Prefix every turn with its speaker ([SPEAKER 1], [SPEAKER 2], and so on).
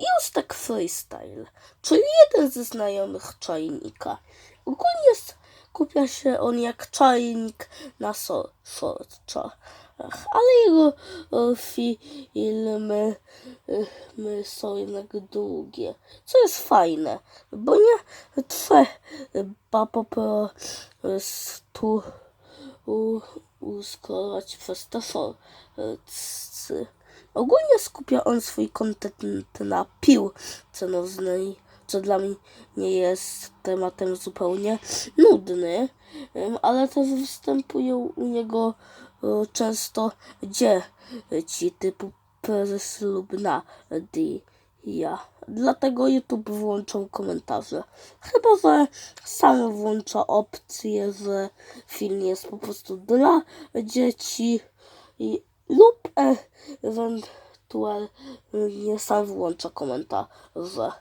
[SPEAKER 1] Justek Freestyle, czyli jeden ze znajomych czajnika. Ogólnie skupia się on jak czajnik na so- shortczach, ale jego e, filmy e, my są jednak długie, co jest fajne, bo nie trzeba po prostu u- uskrolać przez te shortsy. Ogólnie skupia on swój content na piłce nożnej, co dla mnie nie jest tematem zupełnie nudny, ale też występują u niego e, często dzieci typu prezes lub Nadia. Dlatego YouTube włączą komentarze. Chyba, że sam włącza opcję, że film jest po prostu dla dzieci i, lub e, ewentualnie sam włącza komentarze.